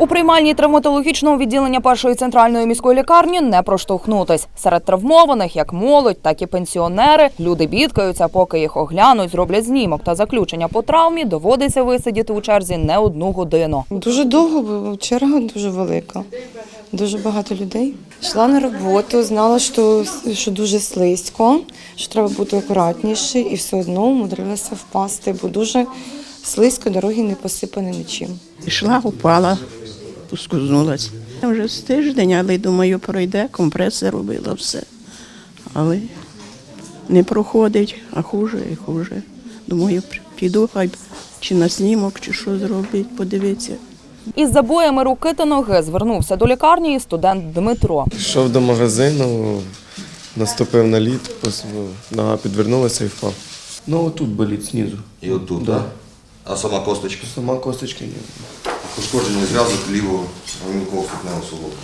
У приймальній травматологічного відділення першої центральної міської лікарні не проштовхнутись. Серед травмованих як молодь, так і пенсіонери. Люди бідкаються, поки їх оглянуть, зроблять знімок та заключення по травмі. Доводиться висидіти у черзі не одну годину. Дуже довго, бо черга дуже велика. Дуже багато людей. Йшла на роботу, знала, що, що дуже слизько, що треба бути акуратніше, і все одно умудрилася впасти, бо дуже слизько дороги не посипані нічим. Йшла, упала, поскузнулась. Я вже з тиждень, але думаю, пройде, компреси робила все. Але не проходить, а хуже і хуже. Думаю, піду хай чи на снімок, чи що зробить, подивитися. Із забоями руки та ноги звернувся до лікарні і студент Дмитро. Йшов до магазину, наступив на лід, нога підвернулася і впав. Ну отут болить знизу. І отут, Да. да. А сама косточка? Сама косточка є. Пошкоджений зв'язок лівого гомілкового ступневого суглобу.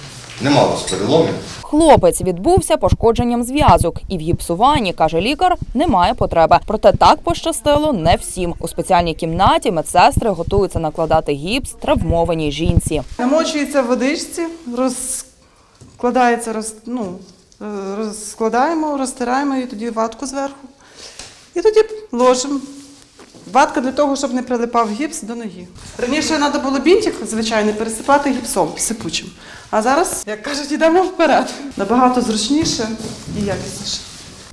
Нема у вас переломів. Хлопець відбувся пошкодженням зв'язок, і в гіпсуванні, каже лікар, немає потреби. Проте так пощастило не всім. У спеціальній кімнаті медсестри готуються накладати гіпс травмованій жінці. Намочується в водичці, розкладається, роз, ну, е, розкладаємо, розтираємо і тоді ватку зверху. І тоді ложимо. Ватка для того, щоб не прилипав гіпс до ноги. Раніше треба було бінтик, звичайно, пересипати гіпсом сипучим. А зараз, як кажуть, йдемо вперед. Набагато зручніше і якісніше.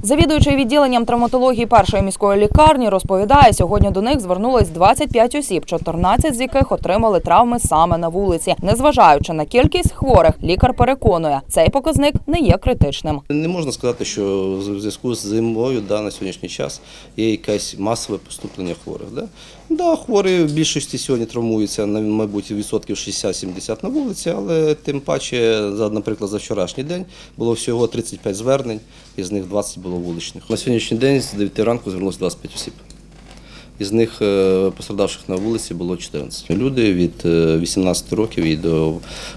Завідуючий відділенням травматології першої міської лікарні розповідає, сьогодні до них звернулось 25 осіб, 14 з яких отримали травми саме на вулиці. Незважаючи на кількість хворих, лікар переконує, цей показник не є критичним. Не можна сказати, що в зв'язку з зимою да, на сьогоднішній час є якесь масове поступлення хворих. Да? Да, хворі в більшості сьогодні травмуються, на- мабуть, відсотків 60-70 на вулиці, але тим паче, наприклад, за вчорашній день було всього 35 звернень, із них 20 було вуличних. На сьогоднішній день з 9 ранку звернулося 25 осіб. Із них е, пострадавших на вулиці було 14. Люди від е, 18 років і до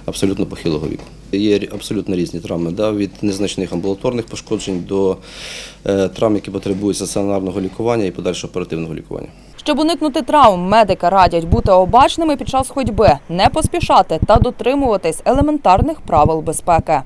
абсолютно похилого віку. Є абсолютно різні травми, да, від незначних амбулаторних пошкоджень до е, травм, які потребують стаціонарного лікування і подальшого оперативного лікування. Щоб уникнути травм, медики радять бути обачними під час ходьби, не поспішати та дотримуватись елементарних правил безпеки.